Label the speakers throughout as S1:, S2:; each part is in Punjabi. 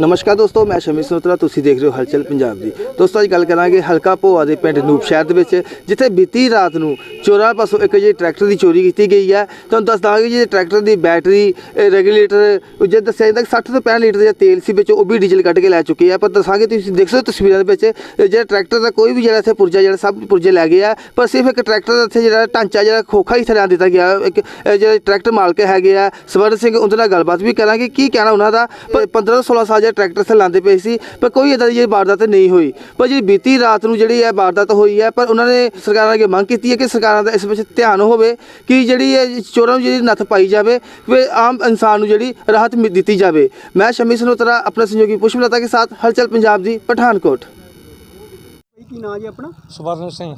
S1: ਨਮਸਕਾਰ ਦੋਸਤੋ, ਮੈਂ ਸ਼ਮੀ ਸਨੋਤਰਾ ਤੁਸੀਂ ਦੇਖ ਰਹੇ ਹੋ ਹਲਚਲ ਪੰਜਾਬ ਦੀ। ਦੋਸਤੋ, ਅੱਜ ਗੱਲ ਕਰਾਂਗੇ ਹਲਕਾ ਭੋਆ ਦੇ ਪਿੰਡ ਨੂਪ ਸ਼ਹਿਰ ਦੇ ਵਿੱਚ, ਜਿੱਥੇ ਬੀਤੀ ਰਾਤ ਨੂੰ ਚੋਰਾਂ ਪਾਸੋਂ ਇੱਕ ਜਿਹੜੀ ਟਰੈਕਟਰ ਦੀ ਚੋਰੀ ਕੀਤੀ ਗਈ ਹੈ। ਤੁਹਾਨੂੰ ਦੱਸ ਦਾਂਗੇ ਜੀ ਟਰੈਕਟਰ ਦੀ ਬੈਟਰੀ ਰੈਗੂਲੇਟਰ ਜੇ ਦੱਸਿਆ ਜਾਂਦਾ ਕਿ 60 ਤੋਂ 65 ਲੀਟਰ ਦਾ ਤੇਲ ਸੀ, ਵਿੱਚ ਉਹ ਵੀ ਡੀਜ਼ਲ ਕੱਢ ਕੇ ਲੈ ਚੁੱਕੇ ਆ। ਪਰ ਦੱਸਾਂਗੇ, ਤੁਸੀਂ ਦੇਖ ਸਕਦੇ ਤਸਵੀਰਾਂ ਦੇ ਵਿੱਚ ਜਿਹੜਾ ਟਰੈਕਟਰ ਦਾ ਕੋਈ ਵੀ ਜਿਹੜਾ ਇੱਥੇ ਪੁਰਜਾ, ਜਿਹੜਾ ਸਭ ਪੁਰਜੇ ਲੈ ਗਏ ਆ। ਪਰ ਸਿਰਫ ਇੱਕ ਟਰੈਕਟਰ ਦਾ ਇੱਥੇ ਜਿਹੜਾ ਢਾਂਚਾ, ਜਿਹੜਾ ਖੋਖਾ ਹੀ ਥਲਿਆ ਦਿੱਤਾ ਗਿਆ। ਇੱਕ ਇਹ ਜਿਹੜੇ ਟਰੈਕਟਰ ਮਾਲਕ ਹੈਗੇ ਆ, ਸਵਰਨ ਸਿੰਘ, ਉਹਦੇ ਨਾਲ ਗੱਲਬਾਤ ਵੀ ਕਰਾਂਗੇ। ਕੀ ਕਹਿਣਾ ਉਹਨਾਂ ਦਾ? ਪਰ 15 16 ਸਾਲ ਜਿਹੜਾ ਟਰੈਕਟਰ ਤੇ ਲਾਉਂਦੇ ਪਏ ਸੀ ਪਰ ਕੋਈ ਇਦਾਂ ਦੀ ਵਾਰਦਾਤ ਨਹੀਂ ਹੋਈ। ਪਰ ਜਿਹੜੀ ਬੀਤੀ ਰਾਤ ਨੂੰ ਜਿਹੜੀ ਹੈ ਵਾਰਦਾਤ ਹੋਈ ਹੈ ਪਰ ਉਹਨਾਂ ਨੇ ਸਰਕਾਰਾਂ ਅੱਗੇ ਮੰਗ ਕੀਤੀ ਹੈ ਕਿ ਸਰਕਾਰਾਂ ਦਾ ਇਸ ਵਿੱਚ ਧਿਆਨ ਹੋਵੇ ਕਿ ਜਿਹੜੀ ਇਹ ਚੋਰਾਂ ਨੂੰ ਜਿਹੜੀ ਨੱਥ ਪਾਈ ਜਾਵੇ ਕਿ ਆਮ ਇਨਸਾਨ ਨੂੰ ਜਿਹੜੀ ਰਾਹਤ ਮਿਲ ਦਿੱਤੀ ਜਾਵੇ। ਮੈਂ ਸ਼ਮੀ ਸਨੋਤਰਾ ਆਪਣੇ ਸਹਿਯੋਗੀ ਪੁਸ਼ਪਲਤਾ ਕੇ ਸਾਥ ਹਲਚਲ ਪੰਜਾਬ ਦੀ ਪਠਾਨਕੋਟ।
S2: ਇਹ ਕੀ ਨਾਂ ਜੀ ਆਪਣਾ?
S3: ਸਵਰਨ ਸਿੰਘ।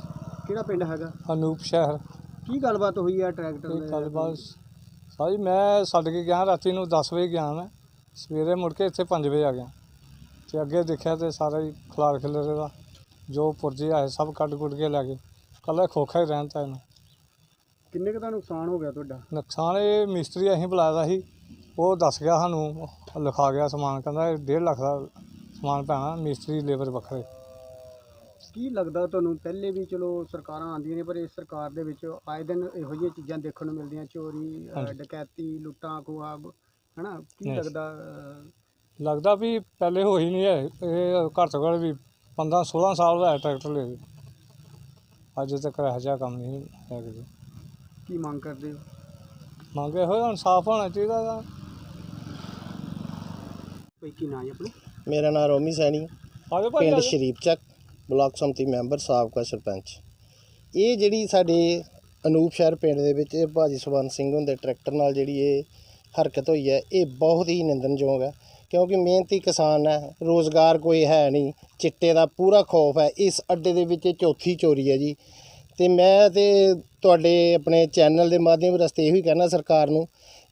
S2: ਕਿਹੜਾ ਪਿੰਡ ਹੈਗਾ?
S3: ਅਨੂਪ ਸ਼ਹਿਰ।
S2: ਕੀ ਗੱਲਬਾਤ ਹੋਈ ਆ ਟਰੈਕਟਰ
S3: ਇਹ
S2: ਦੇ
S3: ਗੱਲਬਾਤ ਸਾਰੀ ਮੈਂ ਛੱਡ ਕੇ ਗਿਆ ਰਾਤੀ ਨੂੰ 10 ਵਜੇ ਗਿਆ ਮੈਂ। ਸਵੇਰੇ ਮੁੜ ਕੇ ਇੱਥੇ 5 ਵਜੇ ਆ ਗਿਆ ਤੇ ਅੱਗੇ ਦੇਖਿਆ ਤੇ ਸਾਰਾ ਹੀ ਖਲਾਰ ਖਿਲਰੇ ਦਾ ਜੋ ਪੁਰਜੇ ਆਏ ਸਭ ਕੱਢ ਕੁੱਟ ਕੇ ਲੈ ਗਏ ਕੱਲਾ ਖੋਖਾ ਹੀ ਰਹਿੰਦਾ ਇਹਨੂੰ।
S2: ਕਿੰਨੇ ਕੁ ਦਾ ਨੁਕਸਾਨ ਹੋ ਗਿਆ ਤੁਹਾਡਾ?
S3: ਨੁਕਸਾਨ ਇਹ ਮਿਸਤਰੀ ਅਸੀਂ ਬੁਲਾਇਆ ਦਾ ਸੀ ਉਹ ਦੱਸ ਗਿਆ ਸਾਨੂੰ ਲਿਖਾ ਗਿਆ ਸਮਾਨ ਕਹਿੰਦਾ 1.5 ਲੱਖ ਦਾ ਸਮਾਨ ਪੈਣਾ ਮਿਸਤਰੀ ਲੇਬਰ ਵੱਖਰੇ।
S2: ਕੀ ਲੱਗਦਾ ਤੁਹਾਨੂੰ ਪਹਿਲੇ ਵੀ ਚਲੋ ਸਰਕਾਰਾਂ ਆਉਂਦੀਆਂ ਨੇ ਪਰ ਇਸ ਸਰਕਾਰ ਦੇ ਵਿੱਚ ਆਏ ਦਿਨ ਇਹੋ ਜਿਹੀਆਂ ਚੀਜ਼ਾਂ ਦੇਖਣ ਨੂੰ ਮਿਲਦੀਆਂ ਚੋਰੀ
S3: ਹਾਂਜੀ।
S2: ਡਕੈਤੀ ਲੁੱਟਾਂ ਖੋਹਾਂ ਹਨਾ? ਕੀ. ਲੱਗਦਾ
S3: ਲੱਗਦਾ ਵੀ ਪਹਿਲੇ ਹੋਈ ਨਹੀਂ ਹੈ। ਇਹ ਘੱਟ ਤੋਂ ਘੱਟ ਵੀ 15 16 ਸਾਲ ਦਾ ਹੈ ਟਰੈਕਟਰ ਲਏ ਅੱਜ ਤੱਕ ਇਹੋ ਜਿਹਾ ਕੰਮ ਨਹੀਂ ਹੈ ਕਿਤੇ।
S2: ਕੀ ਮੰਗ ਕਰਦੇ ਹੋ?
S3: ਮੰਗੇ ਹੋਏ ਇਨਸਾਫ ਹੋਣਾ ਚਾਹੀਦਾ ਗਾ
S2: ਕੋਈ ਕੀ ਨਾਂ ਜੀ ਆਪਣਾ?
S4: ਮੇਰਾ ਨਾਮ ਰੋਮੀ ਸੈਣੀ।
S3: ਆਜੋ ਭਾਈ
S4: ਪਿੰਡ
S3: ਆਜੋ।
S4: ਸ਼ਰੀਫ ਚੱਕ ਬਲਾਕ ਸੰਮਤੀ ਮੈਂਬਰ ਸਾਬਕਾ ਸਰਪੰਚ। ਇਹ ਜਿਹੜੀ ਸਾਡੇ ਅਨੂਪ ਸ਼ਹਿਰ ਪਿੰਡ ਦੇ ਵਿੱਚ ਇਹ ਭਾਜੀ ਸਵਰਨ ਸਿੰਘ ਹੁੰਦੇ ਟਰੈਕਟਰ ਨਾਲ ਜਿਹੜੀ ਇਹ ਹਰਕਤ ਹੋਈ ਹੈ, ਇਹ ਬਹੁਤ ਹੀ ਨਿੰਦਣਯੋਗ ਹੈ ਕਿਉਂਕਿ ਮਿਹਨਤੀ ਕਿਸਾਨ ਹੈ, ਰੋਜ਼ਗਾਰ ਕੋਈ ਹੈ ਨਹੀਂ, ਚਿੱਟੇ ਦਾ ਪੂਰਾ ਖੌਫ ਹੈ, ਇਸ ਅੱਡੇ ਦੇ ਵਿੱਚ ਇਹ ਚੌਥੀ ਚੋਰੀ ਹੈ ਜੀ। ਤੇ ਮੈਂ ਤੇ ਤੁਹਾਡੇ ਆਪਣੇ ਚੈਨਲ ਦੇ ਮਾਧਿਅਮ ਰਸਤੇ ਇਹੋ ਹੀ ਕਹਿਣਾ ਸਰਕਾਰ ਨੂੰ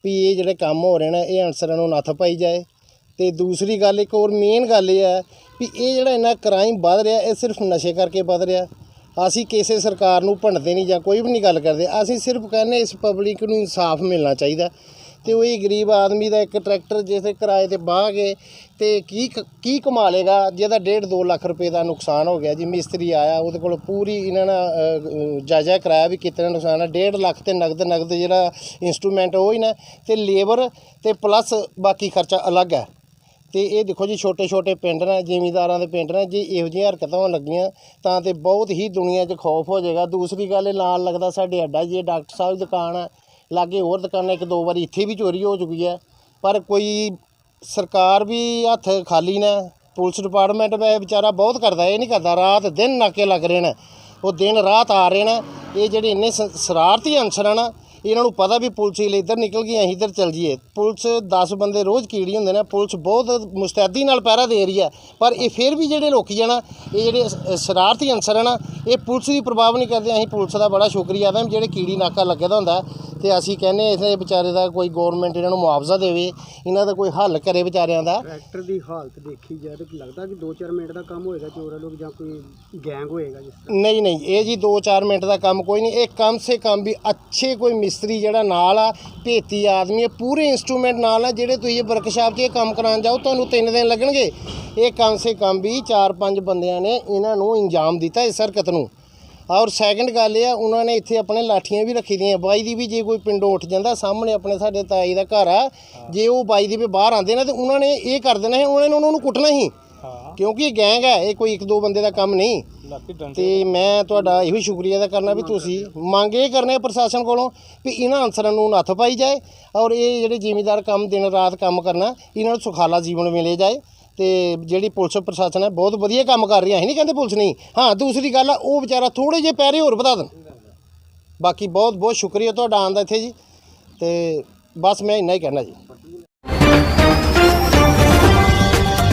S4: ਵੀ ਇਹ ਜਿਹੜੇ ਕੰਮ ਹੋ ਰਹੇ ਨੇ, ਇਹ ਅਨਸਰਾਂ ਨੂੰ ਨੱਥ ਪਾਈ ਜਾਏ। ਤੇ ਦੂਸਰੀ ਗੱਲ, ਇੱਕ ਹੋਰ ਮੇਨ ਗੱਲ ਇਹ ਹੈ ਵੀ ਇਹ ਜਿਹੜਾ ਇੰਨਾ ਕ੍ਰਾਈਮ ਵੱਧ ਰਿਹਾ, ਇਹ ਸਿਰਫ ਨਸ਼ੇ ਕਰਕੇ ਵੱਧ ਰਿਹਾ। ਅਸੀਂ ਕਿਸੇ ਸਰਕਾਰ ਨੂੰ ਭੰਡਦੇ ਨਹੀਂ ਜਾਂ ਕੋਈ ਵੀ ਨਹੀਂ ਗੱਲ ਕਰਦੇ, ਅਸੀਂ ਸਿਰਫ ਕਹਿੰਦੇ ਇਸ ਪਬਲਿਕ ਨੂੰ ਇਨਸਾਫ ਮਿਲਣਾ ਚਾਹੀਦਾ। ਤੇ ਉਹ ਇਹ ਗਰੀਬ ਆਦਮੀ ਦਾ ਇੱਕ ਟਰੈਕਟਰ ਜਿਸੇ ਕਿਰਾਏ ਤੇ ਬਾਹ ਗਏ ਤੇ ਕੀ ਕੀ ਕਮਾ ਲੇਗਾ ਜਿਹਦਾ 1.5 2 ਲੱਖ ਰੁਪਏ ਦਾ ਨੁਕਸਾਨ ਹੋ ਗਿਆ ਜੀ। ਮਿਸਤਰੀ ਆਇਆ, ਉਹਦੇ ਕੋਲ ਪੂਰੀ ਇਹਨਾਂ ਨੇ ਜਾਇਜ਼ਾ ਕਰਾਇਆ ਵੀ ਕਿਤਨਾ ਨੁਕਸਾਨ ਹੈ 1.5 ਲੱਖ ਤੇ ਨਗਦ ਨਗਦ ਜਿਹੜਾ ਇਨਸਟਰੂਮੈਂਟ ਉਹ ਹੀ ਨਾ, ਤੇ ਲੇਬਰ ਤੇ ਪਲੱਸ ਬਾਕੀ ਖਰਚਾ ਅਲੱਗ ਹੈ। ਤੇ ਇਹ ਦੇਖੋ ਜੀ ਛੋਟੇ ਛੋਟੇ ਪਿੰਡ ਨੇ, ਜ਼ਿਮੀਂਦਾਰਾਂ ਦੇ ਪਿੰਡ ਨੇ, ਜੇ ਇਹੋ ਜਿਹੀਆਂ ਹਰਕਤਾਂ ਹੋਣ ਲੱਗੀਆਂ, ਤਾਂ ਤੇ ਬਹੁਤ ਹੀ ਦੁਨੀਆ 'ਚ ਖੌਫ ਹੋ ਜਾਏਗਾ। ਦੂਸਰੀ ਗੱਲ, ਇਹ ਨਾਲ ਲੱਗਦਾ ਸਾਡੇ ਅੱਡਾ ਜੀ, ਇਹ ਡਾਕਟਰ ਸਾਹਿਬ ਦੀ ਦੁਕਾਨ ਹੈ। ਲਾਗੇ ਹੋਰ ਦੁਕਾਨਾਂ, ਇੱਕ ਦੋ ਵਾਰੀ ਇੱਥੇ ਵੀ ਚੋਰੀ ਹੋ ਚੁੱਕੀ ਹੈ। ਪਰ ਕੋਈ ਸਰਕਾਰ ਵੀ ਹੱਥ ਖਾਲੀ ਨੇ, ਪੁਲਿਸ ਡਿਪਾਰਟਮੈਂਟ ਵੈ ਵਿਚਾਰਾ ਬਹੁਤ ਕਰਦਾ, ਇਹ ਨਹੀਂ ਕਰਦਾ, ਰਾਤ ਦਿਨ ਨਾਕੇ ਲੱਗ ਰਹੇ ਨੇ। ਉਹ ਦਿਨ ਰਾਤ ਆ ਰਹੇ ਨੇ। ਇਹ ਜਿਹੜੇ ਇੰਨੇ ਸ਼ਰਾਰਤੀ ਅਨਸਰ ਆ ਨਾ ਇਹਨਾਂ ਨੂੰ ਪਤਾ ਵੀ ਪੁਲਿਸ ਹੀ ਇੱਧਰ ਨਿਕਲ ਗਈ ਅਸੀਂ ਇੱਧਰ ਚੱਲ ਜੀਏ। ਪੁਲਿਸ 10 ਬੰਦੇ ਰੋਜ਼ ਕੀੜੀ ਹੁੰਦੇ ਨੇ ਪੁਲਿਸ ਬਹੁਤ ਮੁਸਤੈਦੀ ਨਾਲ ਪਹਿਰਾ ਦੇ ਰਹੀ ਹੈ। ਪਰ ਇਹ ਫਿਰ ਵੀ ਜਿਹੜੇ ਲੋਕੀ ਨਾ ਇਹ ਜਿਹੜੇ ਸ਼ਰਾਰਤੀ ਅਨਸਰ ਆ ਨਾ ਇਹ ਪੁਲਿਸ ਦੀ ਪ੍ਰਭਾਵ ਨਹੀਂ ਕਰਦੇ। ਅਸੀਂ ਪੁਲਿਸ ਦਾ ਬੜਾ ਸ਼ੁਕਰੀਆ ਅਦਾ ਜਿਹੜੇ ਕੀੜੀ ਨਾਕਾ ਲੱਗਿਆ ਦਾ ਹੁੰਦਾ ਤੇ ਅਸੀਂ ਕਹਿੰਦੇ ਇਸੇ ਵਿਚਾਰੇ ਦਾ ਕੋਈ ਗਵਰਨਮੈਂਟ ਇਹਨਾਂ ਨੂੰ ਮੁਆਵਜ਼ਾ ਦੇਵੇ ਇਹਨਾਂ ਦਾ ਕੋਈ ਹੱਲ ਕਰੇ ਵਿਚਾਰਿਆਂ ਦਾ।
S2: ਟਰੈਕਟਰ ਦੀ ਹਾਲਤ ਦੇਖੀ ਜਾਏ ਤਾਂ ਲੱਗਦਾ ਕਿ 2-4 ਮਿੰਟ ਦਾ ਕੰਮ ਹੋਏਗਾ ਚੋਰ ਲੋਕ ਜਾਂ ਕੋਈ ਗੈਂਗ ਹੋਏਗਾ ਜਿਸ ਤਰ੍ਹਾਂ।
S4: ਨਹੀਂ ਨਹੀਂ ਇਹ ਜੀ 2-4 ਮਿੰਟ ਦਾ ਕੰਮ ਕੋਈ ਨਹੀਂ। ਇਹ ਕਮ ਸੇ ਕਮ ਵੀ ਅੱਛੇ ਕੋਈ ਮਿਸਤਰੀ ਜਿਹੜਾ ਨਾਲ ਆ ਭੇਤੀ ਆਦਮੀ ਹੈ ਪੂਰੇ ਇਨਸਟਰੂਮੈਂਟ ਨਾਲ ਆ ਜਿਹੜੇ ਤੁਸੀਂ ਇਹ ਵਰਕਸ਼ਾਪ 'ਚ ਇਹ ਕੰਮ ਕਰਾਉਣ ਜਾਓ ਤੁਹਾਨੂੰ 3 ਦਿਨ ਲੱਗਣਗੇ। ਇਹ ਕਮ ਸੇ ਕਮ ਵੀ 4-5 ਬੰਦਿਆਂ ਨੇ ਇਹਨਾਂ ਨੂੰ ਇੰਜਾਮ ਦਿੱਤਾ ਇਸ ਹਰਕਤ ਨੂੰ। ਔਰ ਸੈਕੰਡ ਗੱਲ ਇਹ ਆ ਉਹਨਾਂ ਨੇ ਇੱਥੇ ਆਪਣੇ ਲਾਠੀਆਂ ਵੀ ਰੱਖੀ ਦੀਆਂ। ਬਾਈ ਦੀ ਵੀ ਜੇ ਕੋਈ ਪਿੰਡੋਂ ਉੱਠ ਜਾਂਦਾ ਸਾਹਮਣੇ ਆਪਣੇ ਸਾਡੇ ਤਾਈ ਦਾ ਘਰ ਆ ਜੇ ਉਹ ਬਾਈ ਦੀ ਵੀ ਬਾਹਰ ਆਉਂਦੇ ਨੇ ਤੇ ਉਹਨਾਂ ਨੇ ਇਹ ਕਰ ਦੇਣਾ ਹੈ ਉਹਨਾਂ ਨੇ ਉਹਨਾਂ ਨੂੰ ਕੁੱਟਣਾ ਹੀ। ਕਿਉਂਕਿ ਇਹ ਗੈਂਗ ਹੈ ਇਹ ਕੋਈ ਇੱਕ ਦੋ ਬੰਦੇ ਦਾ ਕੰਮ ਨਹੀਂ। ਤੇ ਮੈਂ ਤੁਹਾਡਾ ਇਹੋ ਹੀ ਸ਼ੁਕਰੀਆ ਦਾ ਕਰਨਾ ਵੀ ਤੁਸੀਂ ਮੰਗ ਇਹ ਕਰਨੇ ਪ੍ਰਸ਼ਾਸਨ ਕੋਲੋਂ ਵੀ ਇਹਨਾਂ ਅਨਸਰਾਂ ਨੂੰ ਨੱਥ ਪਾਈ ਜਾਏ ਔਰ ਇਹ ਜਿਹੜੇ ਜ਼ਿਮੀਦਾਰ ਕੰਮ ਦਿਨ ਰਾਤ ਕੰਮ ਕਰਨਾ, ਇਹਨਾਂ ਨੂੰ ਸੁਖਾਲਾ ਜੀਵਨ ਮਿਲੇ ਜਾਏ ਤੇ ਜਿਹੜੀ ਪੁਲਿਸ ਪ੍ਰਸ਼ਾਸਨ ਹੈ ਬਹੁਤ ਵਧੀਆ ਕੰਮ ਕਰ ਰਹੀ ਹੈ। ਅਸੀਂ ਨਹੀਂ ਕਹਿੰਦੇ ਪੁਲਿਸ ਨਹੀਂ। ਹਾਂ, ਦੂਸਰੀ ਗੱਲ ਆ, ਉਹ ਵਿਚਾਰਾ ਥੋੜੇ ਜਿਹੇ ਪੈਰੇ ਹੋਰ ਵਧਾ ਦੇਣ। ਬਾਕੀ ਬਹੁਤ ਬਹੁਤ ਸ਼ੁਕਰੀਆ ਤੁਹਾਡਾ ਆਉਣ ਦਾ ਇੱਥੇ ਜੀ। ਤੇ ਬਸ ਮੈਂ ਇੰਨਾ ਹੀ ਕਹਿਣਾ ਜੀ।